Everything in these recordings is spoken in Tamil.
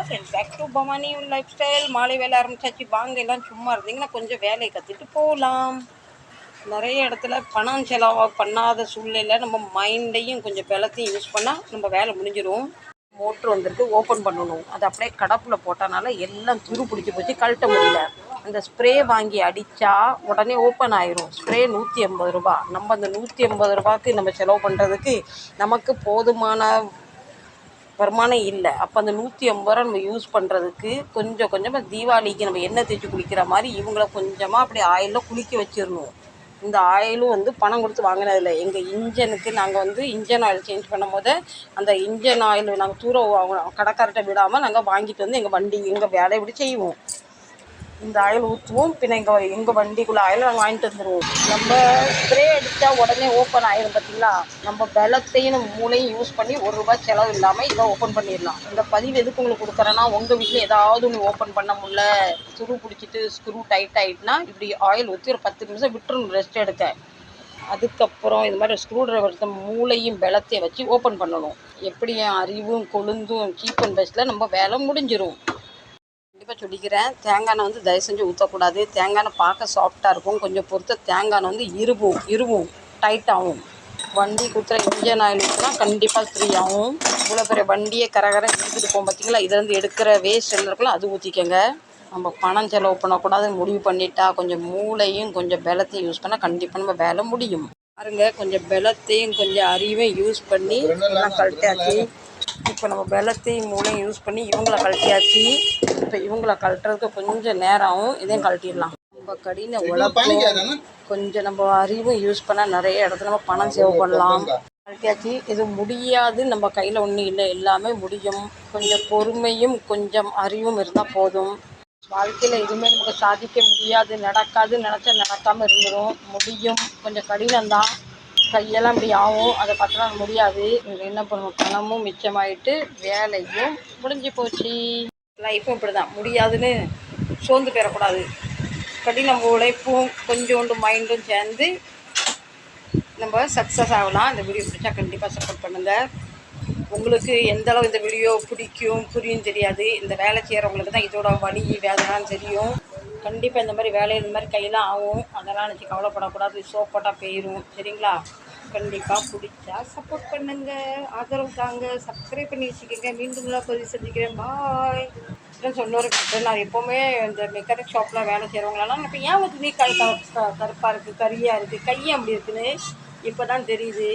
Hello friends back to Bhavani lifestyle மாலை வேலை ஆரம்பிச்சாச்சு. வாங்க எல்லாம் சும்மா இருந்தீங்கன்னா கொஞ்சம் வேலையை கற்றுட்டு போகலாம் நிறைய இடத்துல பணம் செலவாக பண்ணாத சூழ்நிலையில் நம்ம மைண்டையும் கொஞ்சம் பலத்தையும் யூஸ் பண்ணால் நம்ம வேலை முடிஞ்சிடும் மோட்ரு வந்துருக்கு ஓப்பன் பண்ணணும். அது அப்படியே கடப்பில் போட்டனால எல்லாம் துரு பிடிச்சி போச்சு. கழட்ட முடியல. அந்த ஸ்ப்ரே வாங்கி அடித்தா உடனே ஓப்பன் ஆயிரும். ஸ்ப்ரே நூற்றி ஐம்பது ரூபா நம்ம அந்த நூற்றி எண்பது ரூபாய்க்கு நம்ம செலவு பண்ணுறதுக்கு நமக்கு போதுமான வருமானம் இல்லை. அப்போ அந்த நூற்றி ஐம்பது ரூபா நம்ம யூஸ் பண்ணுறதுக்கு கொஞ்சம் கொஞ்சமாக தீபாவளிக்கு நம்ம எண்ணெய் தேய்ச்சி குளிக்கிற மாதிரி இவங்கள கொஞ்சமாக அப்படி ஆயிலில் குளிக்க வச்சிடணும். இந்த ஆயிலும் வந்து பணம் கொடுத்து வாங்கினதில்ல. எங்கள் இன்ஜனுக்கு நாங்கள் வந்து இன்ஜன் ஆயில் சேஞ்ச் பண்ணும் போது அந்த இன்ஜன் ஆயில் நாங்கள் தூரம் கடைக்கார்ட்ட விடாமல் நாங்கள் வாங்கிட்டு வந்து எங்கள் வண்டி எங்கள் வேலையை இப்படி செய்வோம். இந்த ஆயில் ஊற்றுவோம் பின்ன எங்கள் எங்கள் வண்டிக்குள்ளே ஆயில் நாங்கள் வாங்கிட்டு வந்துடுவோம் நம்ம ஸ்ப்ரே அடித்தா உடனே ஓப்பன் ஆயிரும் பார்த்தீங்களா நம்ம பலத்தையும் நம்ம மூளையும் யூஸ் பண்ணி ஒரு ரூபாய் செலவு இல்லாமல் இதை ஓப்பன் பண்ணிடலாம். இந்த பதிவு எதுக்கு உங்களுக்கு கொடுக்குறேன்னா உங்கள் வீட்டில் ஏதாவது ஒன்று ஓப்பன் பண்ண முடியல துரு பிடிச்சிட்டு ஸ்க்ரூ டைட் ஆகிட்டுனா இப்படி ஆயில் ஊற்றி ஒரு பத்து நிமிஷம் விட்டுரும் ரெஸ்ட் எடுக்க. அதுக்கப்புறம் இது மாதிரி ஸ்க்ரூ டிரைவர் மூளையும் பலத்தையும் வச்சு ஓப்பன் பண்ணணும். எப்படி அறிவும் கொழுந்தும் சீப் அண்ட் பெஸ்ட்டில் நம்ம வேலை முடிஞ்சிடும் கண்டிப்பாக சொல்லிக்கிறேன் தேங்காய் எண்ணெய் வந்து தயவு செஞ்சு ஊற்றக்கூடாது தேங்காய் எண்ணெய் பார்க்க சாஃப்டாக இருக்கும். கொஞ்சம் பொறுத்த தேங்காய் எண்ணெய் வந்து இருவும் இருவும் டைட்டாகும் வண்டி குத்துற இன்ஜின் ஆயில் ஊற்றினா கண்டிப்பாக ஃப்ரீ ஆகும் இவ்வளோ பெரிய வண்டியை கரகரம் எடுத்துகிட்டு போகும் பார்த்தீங்களா இதுலேருந்து எடுக்கிற வேஸ்ட் என்ன இருக்குல்ல அது ஊற்றிக்கோங்க நம்ம பணம் செலவு பண்ணக்கூடாது முடிவு பண்ணிட்டா கொஞ்சம் மூளையும் கொஞ்சம் பலத்தையும் யூஸ் பண்ணால் கண்டிப்பாக நம்ம வேலை முடியும். பாருங்க கொஞ்சம் பலத்தையும் கொஞ்சம் அறிவையும் யூஸ் பண்ணி எல்லாம் கழட்டியாச்சு. இப்போ நம்ம பலத்தையும் மூளையும் யூஸ் பண்ணி இவங்கள கழட்டியாச்சு. இப்போ இவங்கள கழட்டுறதுக்கு கொஞ்சம் நேரம் ஆகும் இதையும் கழட்டிடலாம். நம்ம கடின உழைப்பும் கொஞ்சம் நம்ம அறிவும் யூஸ் பண்ணால் நிறைய இடத்துல நம்ம பணம் சேவ் பண்ணலாம். கழட்டியாச்சு இது முடியாது. நம்ம கையில் ஒன்றும் இல்லை. எல்லாமே முடியும். கொஞ்சம் பொறுமையும் கொஞ்சம் அறிவும் இருந்தால் போதும். வாழ்க்கையில் எதுவுமே நமக்கு சாதிக்க முடியாது. நடக்காது. நினச்சா நடக்காமல் இருந்துடும் முடியும். கொஞ்சம் கடினம்தான். கையெல்லாம் இப்படி ஆகும். அதை பார்த்தா முடியாது. என்ன பண்ணுவோம் பணமும் மிச்சமாயிட்டு வேலையும் முடிஞ்சு போச்சு. லைஃப்பும் இப்படி தான் முடியாதுன்னு சோர்ந்து போயிடக்கூடாது. கடினம் உழைப்பும் கொஞ்சோண்டு மைண்டும் சேர்ந்து நம்ம சக்ஸஸ் ஆகலாம். இந்த வீடியோ பிடிச்சா கண்டிப்பாக சப்போர்ட் பண்ணுங்கள் உங்களுக்கு எந்த அளவு இந்த வீடியோ பிடிக்கும் புரியும் தெரியாது. இந்த வேலை செய்கிறவங்களுக்கு தான் இதோட வழி வேதனான்னு தெரியும். கண்டிப்பாக இந்த மாதிரி வேலை இந்த மாதிரி கையெல்லாம் ஆகும். அதெல்லாம் நினச்சி கவலைப்படக்கூடாது. சோப்பட்டால் போயிடும் சரிங்களா? கண்டிப்பாக பிடிச்சா சப்போர்ட் பண்ணுங்க. ஆதரவு தாங்க. சப்ஸ்கிரைப் பண்ணி வச்சுக்கோங்க. மீண்டும் நல்லா பதிவு செஞ்சுக்கிறேன் பாய் சொன்னோரு நான் எப்போவுமே இந்த மெக்கானிக் ஷாப்பில் வேலை செய்கிறவங்களெல்லாம் இப்போ ஏன் வந்து நீ கை கருப்பாக இருக்குது கரியாக இருக்குது கையும் அப்படி இருக்குன்னு இப்போ தான் தெரியுது.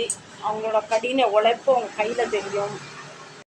அவங்களோட கடின உழைப்பு அவங்க கையில் தெரியும்.